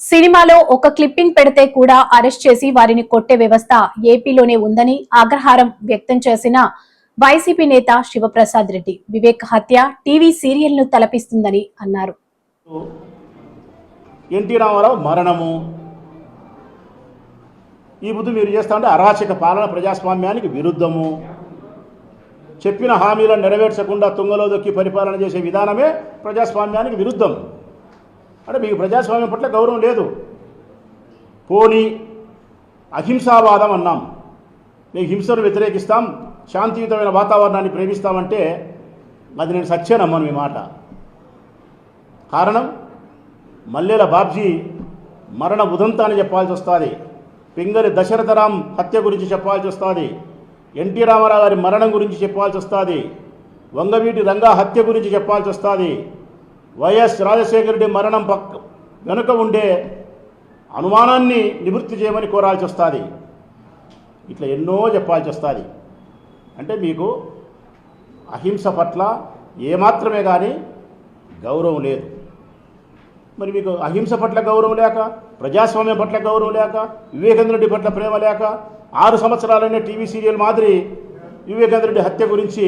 సినిమాలో ఒక క్లిప్పింగ్ పెడితే కూడా అరెస్ట్ చేసి వారిని కొట్టే వ్యవస్థ ఏపీలోనే ఉందని ఆగ్రహారం వ్యక్తం చేసిన వైసీపీ నేత శివప్రసాద్ రెడ్డి. వివేక్ హత్య టీవీ సీరియల్ను తలపిస్తుందని అన్నారు. ఎన్టీ రామారావు మరణము. ఈ బుద్ధి మీరు చేస్తా ఉంటే అరాచక పాలన ప్రజాస్వామ్యానికి విరుద్ధము. చెప్పిన హామీలను నెరవేర్చకుండా తుంగలో దొక్కి పరిపాలన చేసే విధానమే ప్రజాస్వామ్యానికి విరుద్ధం. అంటే మీకు ప్రజాస్వామ్యం పట్ల గౌరవం లేదు. పోనీ అహింసావాదం అన్నాం. మేము హింసను వ్యతిరేకిస్తాం శాంతియుతమైన వాతావరణాన్ని ప్రేమిస్తామంటే అది నేను సత్య నమ్మను మీ మాట. కారణం మల్లెల బాబ్జీ మరణ ఉదంతాన్ని చెప్పాల్సి వస్తుంది. పింగలి దశరథరాం హత్య గురించి చెప్పాల్సి వస్తుంది. ఎన్టీ రామారావు గారి మరణం గురించి చెప్పాల్సి వస్తుంది. వంగవీటి రంగా హత్య గురించి చెప్పాల్సి వస్తుంది. వైఎస్ రాజశేఖర రెడ్డి మరణం పక్క వెనుక ఉండే అనుమానాన్ని నివృత్తి చేయమని కోరాల్సి వస్తుంది. ఇట్లా ఎన్నో చెప్పాల్సి వస్తుంది. అంటే మీకు అహింస పట్ల ఏమాత్రమే కానీ గౌరవం లేదు. మరి మీకు అహింస పట్ల గౌరవం లేక ప్రజాస్వామ్యం పట్ల గౌరవం లేక వివేకానంద పట్ల ప్రేమ లేక ఆరు సంవత్సరాలైన టీవీ సీరియల్ మాదిరి వివేకానంద రెడ్డి హత్య గురించి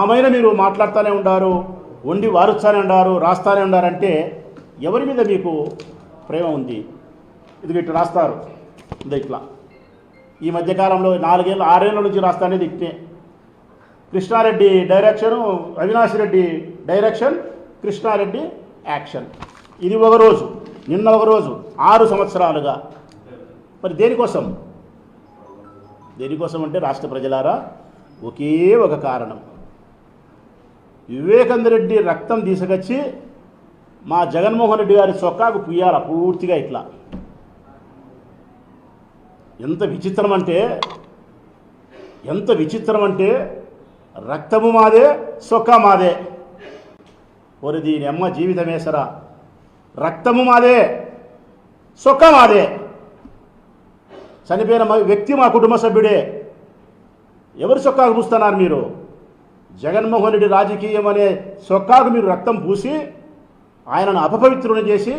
ఆమెను మీరు మాట్లాడుతూనే ఉండారు. వండి వారుస్తానే ఉన్నారు రాస్తానే ఉన్నారంటే ఎవరి మీద మీకు ప్రేమ ఉంది? ఇది ఇట్లా రాస్తారు. ఇది ఇట్లా. ఈ మధ్యకాలంలో నాలుగేళ్ళు ఆరేళ్ళ నుంచి రాస్తానేది ఇట్టే. Krishna Reddy direction Avinash Reddy direction Krishna Reddy action. ఇది ఒక రోజు నిన్న ఒక రోజు ఆరు సంవత్సరాలుగా. మరి దేనికోసం? దేనికోసం అంటే రాష్ట్ర ప్రజలారా ఒకే ఒక కారణం. వివేకంద రెడ్డి రక్తం తీసుకొచ్చి మా జగన్మోహన్ రెడ్డి గారి చొక్కాకు పుయ్యాల పూర్తిగా ఇట్లా. ఎంత విచిత్రం అంటే ఎంత విచిత్రం అంటే రక్తము మాదే సొక్కా మాదే. ఒరి దీని అమ్మ జీవితమేసరా రక్తము మాదే సొక్క మాదే. చనిపోయిన మా వ్యక్తి మా కుటుంబ సభ్యుడే. ఎవరు సొక్కాకు పూస్తున్నారు మీరు? జగన్మోహన్ రెడ్డి రాజకీయం అనే సొక్కాకు మీరు రక్తం పూసి ఆయనను అపపవిత్రుని చేసి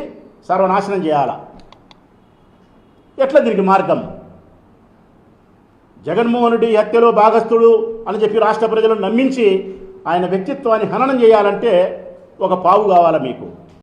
సర్వనాశనం చేయాలా? ఎట్లా దీనికి మార్గం? జగన్మోహన్ రెడ్డి హత్యలో భాగస్థుడు అని చెప్పి రాష్ట్ర ప్రజలను నమ్మించి ఆయన వ్యక్తిత్వాన్ని హననం చేయాలంటే ఒక పావు కావాలా మీకు?